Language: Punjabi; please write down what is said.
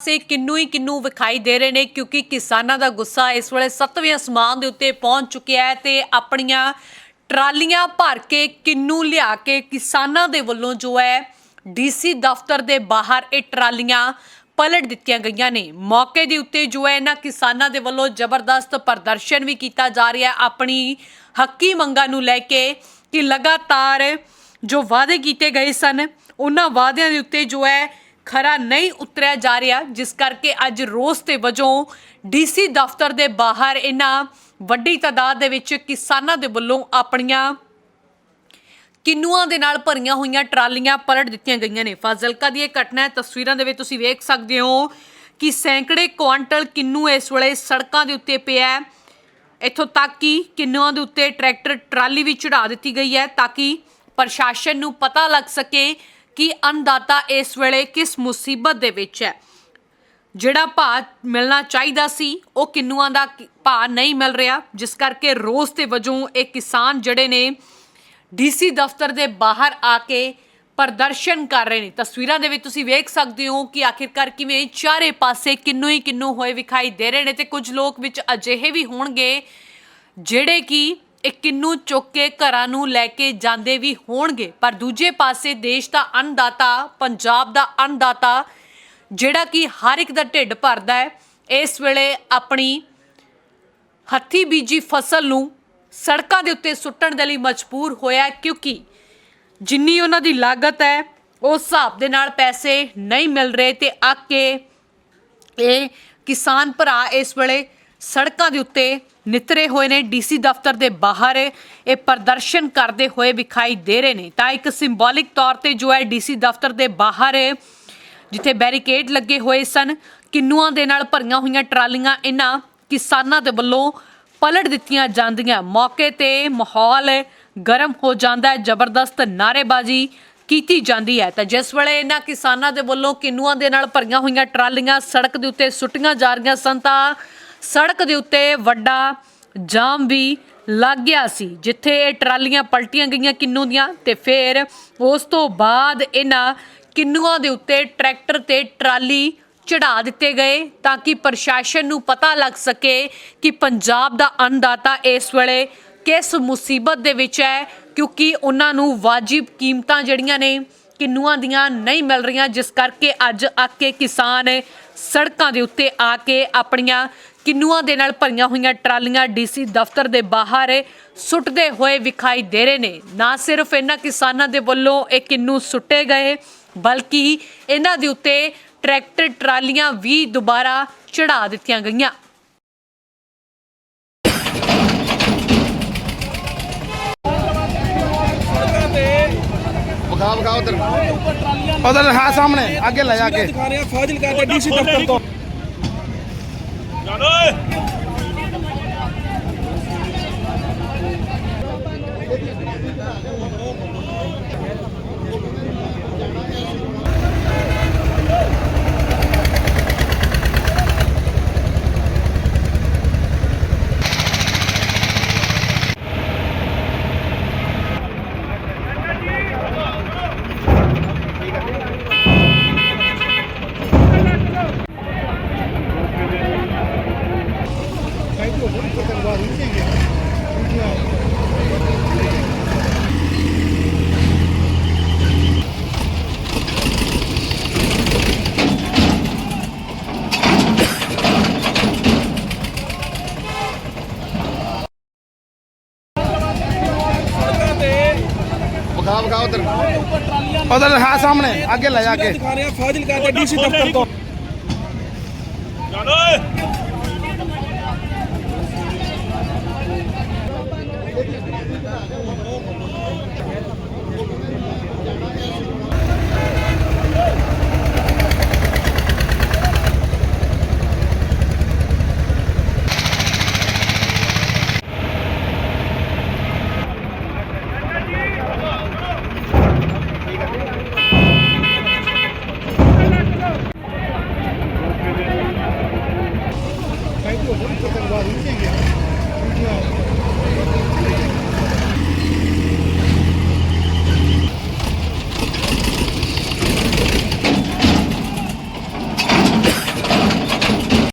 ਸੇ ਕਿੰਨੂ ਹੀ ਕਿੰਨੂ ਵਿਖਾਈ ਦੇ ਰਹੇ ਨੇ ਕਿਉਂਕਿ ਕਿਸਾਨਾਂ ਦਾ ਗੁੱਸਾ ਇਸ ਵੇਲੇ ਸੱਤਵੇਂ ਅਸਮਾਨ ਦੇ ਉੱਤੇ ਪਹੁੰਚ ਚੁੱਕਿਆ ਹੈ ਤੇ ਆਪਣੀਆਂ ਟਰਾਲੀਆਂ ਭਰ ਕੇ ਕਿੰਨੂ ਲਿਆ ਕੇ ਕਿਸਾਨਾਂ ਦੇ ਵੱਲੋਂ ਜੋ ਹੈ ਡੀਸੀ ਦਫ਼ਤਰ ਦੇ ਬਾਹਰ ਇਹ ਟਰਾਲੀਆਂ ਪਲਟ ਦਿੱਤੀਆਂ ਗਈਆਂ ਨੇ। ਮੌਕੇ ਦੇ ਉੱਤੇ ਜੋ ਹੈ ਇਹਨਾਂ ਕਿਸਾਨਾਂ ਦੇ ਵੱਲੋਂ ਜ਼ਬਰਦਸਤ ਪ੍ਰਦਰਸ਼ਨ ਵੀ ਕੀਤਾ ਜਾ ਰਿਹਾ ਆਪਣੀ ਹੱਕੀ ਮੰਗਾਂ ਨੂੰ ਲੈ ਕੇ ਕਿ ਲਗਾਤਾਰ ਜੋ ਵਾਅਦੇ ਕੀਤੇ ਗਏ ਸਨ, ਉਹਨਾਂ ਵਾਅਦਿਆਂ ਦੇ ਉੱਤੇ ਜੋ ਹੈ ਖਰਾ ਨਹੀਂ ਉਤਰਿਆ ਜਾ ਰਿਹਾ, ਜਿਸ ਕਰਕੇ ਅੱਜ ਰੋਸ ਤੇ ਵਜੋਂ ਡੀਸੀ ਦਫ਼ਤਰ ਦੇ ਬਾਹਰ ਇਹਨਾਂ ਵੱਡੀ ਤਾਦਾਦ ਦੇ ਵਿੱਚ ਕਿਸਾਨਾਂ ਦੇ ਵੱਲੋਂ ਆਪਣੀਆਂ ਕਿੰਨੂਆਂ ਦੇ ਨਾਲ ਭਰੀਆਂ ਹੋਈਆਂ ਟਰਾਲੀਆਂ ਪਲਟ ਦਿੱਤੀਆਂ ਗਈਆਂ ਨੇ। ਫਾਜ਼ਿਲਕਾ ਦੀ ਇਹ ਘਟਨਾ ਹੈ, ਤਸਵੀਰਾਂ ਦੇ ਵਿੱਚ ਤੁਸੀਂ ਵੇਖ ਸਕਦੇ ਹੋ ਕਿ ਸੈਂਕੜੇ ਕੁਆਂਟਲ ਕਿੰਨੂ ਇਸ ਵੇਲੇ ਸੜਕਾਂ ਦੇ ਉੱਤੇ ਪਿਆ ਹੈ। ਇੱਥੋਂ ਤੱਕ ਕਿ ਕਿੰਨੂਆਂ ਦੇ ਉੱਤੇ ਟਰੈਕਟਰ, ਟਰਾਲੀ ਵੀ ਚੜਾ ਦਿੱਤੀ ਗਈ ਹੈ, ਤਾਂ ਕਿ ਪ੍ਰਸ਼ਾਸਨ ਨੂੰ ਪਤਾ ਲੱਗ ਸਕੇ ਕਿ ਅੰਨਦਾਤਾ ਇਸ ਵੇਲੇ ਕਿਸ ਮੁਸੀਬਤ ਦੇ ਵਿੱਚ ਹੈ? ਜਿਹੜਾ ਭਾਅ ਮਿਲਣਾ ਚਾਹੀਦਾ ਸੀ, ਉਹ ਕਿੰਨੂਆਂ ਦਾ ਭਾਅ ਨਹੀਂ ਮਿਲ ਰਿਹਾ, ਜਿਸ ਕਰਕੇ ਰੋਸ ਤੇ ਵਜੋਂ ਇਹ ਕਿਸਾਨ ਜਿਹੜੇ ਨੇ ਡੀਸੀ ਦਫ਼ਤਰ ਦੇ ਬਾਹਰ ਆ ਕੇ ਪ੍ਰਦਰਸ਼ਨ ਕਰ ਰਹੇ ਨੇ। ਤਸਵੀਰਾਂ ਦੇ ਵਿੱਚ ਤੁਸੀਂ ਵੇਖ ਸਕਦੇ ਹੋ ਕਿ ਆਖਿਰਕਾਰ ਕਿਵੇਂ ਚਾਰੇ ਪਾਸੇ ਕਿੰਨੂ ਹੀ ਕਿੰਨੂ ਹੋਏ ਵਿਖਾਈ ਦੇ ਰਹੇ ਨੇ ਤੇ ਕੁਝ ਲੋਕ ਵਿੱਚ ਅਜਿਹੇ ਵੀ ਹੋਣਗੇ ਜਿਹੜੇ ਕਿ ਇਹ ਕਿੰਨੂ ਚੁੱਕ ਕੇ ਘਰਾਂ ਨੂੰ ਲੈ ਕੇ ਜਾਂਦੇ ਵੀ ਹੋਣਗੇ। ਪਰ ਦੂਜੇ ਪਾਸੇ ਦੇਸ਼ ਦਾ ਅੰਨਦਾਤਾ, ਪੰਜਾਬ ਦਾ ਅੰਨਦਾਤਾ, ਜਿਹੜਾ ਕਿ ਹਰ ਇੱਕ ਦਾ ਢਿੱਡ ਭਰਦਾ ਹੈ, ਇਸ ਵੇਲੇ ਆਪਣੀ ਹੱਥੀ ਬੀਜੀ ਫਸਲ ਨੂੰ ਸੜਕਾਂ ਦੇ ਉੱਤੇ ਸੁੱਟਣ ਦੇ ਲਈ ਮਜਬੂਰ ਹੋਇਆ ਕਿਉਂਕਿ ਜਿੰਨੀ ਉਹਨਾਂ ਦੀ ਲਾਗਤ ਹੈ ਉਸ ਹਿਸਾਬ ਦੇ ਨਾਲ ਪੈਸੇ ਨਹੀਂ ਮਿਲ ਰਹੇ ਤੇ ਆਕੇ ਇਹ ਕਿਸਾਨ ਭਰਾ ਇਸ ਵੇਲੇ ਸੜਕਾਂ ਦੇ ਉੱਤੇ ਨਿਤਰੇ ਹੋਏ ਨੇ, ਡੀਸੀ ਦਫ਼ਤਰ ਦੇ ਬਾਹਰ ਇਹ ਪ੍ਰਦਰਸ਼ਨ ਕਰਦੇ ਹੋਏ ਵਿਖਾਈ ਦੇ ਰਹੇ ਨੇ। ਤਾਂ ਇੱਕ ਸਿੰਬੋਲਿਕ ਤੌਰ ਤੇ ਜੋ ਹੈ, ਡੀਸੀ ਦਫ਼ਤਰ ਦੇ ਬਾਹਰ, ਜਿੱਥੇ ਬੈਰੀਕੇਡ ਲੱਗੇ ਹੋਏ ਸਨ, ਕਿੰਨੂਆਂ ਦੇ ਨਾਲ ਭਰੀਆਂ ਹੋਈਆਂ ਟਰਾਲੀਆਂ ਇਹਨਾਂ ਕਿਸਾਨਾਂ ਦੇ ਵੱਲੋਂ ਪਲਟ ਦਿੱਤੀਆਂ ਜਾਂਦੀਆਂ। ਮੌਕੇ ਤੇ ਮਾਹੌਲ ਗਰਮ ਹੋ ਜਾਂਦਾ ਹੈ, ਜ਼ਬਰਦਸਤ ਨਾਰੇਬਾਜ਼ੀ ਕੀਤੀ ਜਾਂਦੀ ਹੈ। ਤਾਂ ਜਿਸ ਵੇਲੇ ਇਹਨਾਂ ਕਿਸਾਨਾਂ ਦੇ ਵੱਲੋਂ ਕਿੰਨੂਆਂ ਦੇ ਨਾਲ ਭਰੀਆਂ ਹੋਈਆਂ ਟਰਾਲੀਆਂ ਸੜਕ ਦੇ ਉੱਤੇ ਸੁੱਟੀਆਂ ਜਾ ਰਹੀਆਂ ਸਨ, ਤਾਂ ਸੜਕ ਦੇ ਉੱਤੇ ਵੱਡਾ ਜਾਮ ਵੀ ਲੱਗ ਗਿਆ ਸੀ, ਜਿੱਥੇ ਇਹ ਟਰਾਲੀਆਂ ਪਲਟੀਆਂ ਗਈਆਂ ਕਿੰਨੂ ਦੀਆਂ ਤੇ ਫਿਰ ਉਸ ਤੋਂ ਬਾਅਦ ਇਹਨਾਂ ਕਿੰਨੂਆਂ ਦੇ ਉੱਤੇ ਟਰੈਕਟਰ ਤੇ ਟਰਾਲੀ ਚੜਾ ਦਿੱਤੇ ਗਏ ਤਾਂ ਕਿ ਪ੍ਰਸ਼ਾਸਨ ਨੂੰ ਪਤਾ ਲੱਗ ਸਕੇ ਕਿ ਪੰਜਾਬ ਦਾ ਅੰਨਦਾਤਾ ਇਸ ਵੇਲੇ ਕਿਸ ਮੁਸੀਬਤ ਦੇ ਵਿੱਚ ਹੈ, ਕਿਉਂਕਿ ਉਹਨਾਂ ਨੂੰ ਵਾਜਿਬ ਕੀਮਤਾਂ ਜਿਹੜੀਆਂ ਨੇ ਕਿੰਨੂਆਂ ਦੀਆਂ ਨਹੀਂ ਮਿਲ ਰਹੀਆਂ, ਜਿਸ ਕਰਕੇ ਅੱਜ ਆਕੇ ਕਿਸਾਨ ਸੜਕਾਂ ਦੇ ਉੱਤੇ ਆ ਕੇ ਆਪਣੀਆਂ ਕਿੰਨੂਆਂ ਦੇ ਨਾਲ ਭਰੀਆਂ ਹੋਈਆਂ ਟਰਾਲੀਆਂ ਡੀਸੀ ਦਫ਼ਤਰ ਦੇ ਬਾਹਰ ਸੁੱਟਦੇ ਹੋਏ ਵਿਖਾਈ ਦੇ ਰਹੇ ਨੇ। ਨਾ ਸਿਰਫ ਇਹਨਾਂ ਕਿਸਾਨਾਂ ਦੇ ਵੱਲੋਂ ਇਹ ਕਿੰਨੂ ਸੁੱਟੇ ਗਏ ਬਲਕਿ ਇਹਨਾਂ ਦੇ ਉੱਤੇ ਟਰੈਕਟਰ ਟਰਾਲੀਆਂ ਵੀ ਦੁਬਾਰਾ ਚੜਾ ਦਿੱਤੀਆਂ ਗਈਆਂ। ਵਿਖਾ ਵਿਖਾ ਉਧਰ ਉਧਰ ਹਾਂ ਸਾਹਮਣੇ ਅੱਗੇ ਲੈ ਜਾ ਕੇ। ਦਿਖਾ ਰਿਹਾ ਫਾਜ਼ਿਲਕਾ ਦੇ ਡੀਸੀ ਦਫ਼ਤਰ ਤੋਂ। ਚੱਲ ਓਏ ਵਿਖਾ ਵਿਖਾ ਉਧਰ ਉਧਰ ਹਾਂ ਸਾਹਮਣੇ ਅੱਗੇ ਲੈ ਜਾ ਕੇ। ਦਿਖਾ ਰਿਹਾ ਫਾਜ਼ਿਲਕਾ ਦੇ ਡੀਸੀ ਦਫ਼ਤਰ ਤੋਂ। Thank you.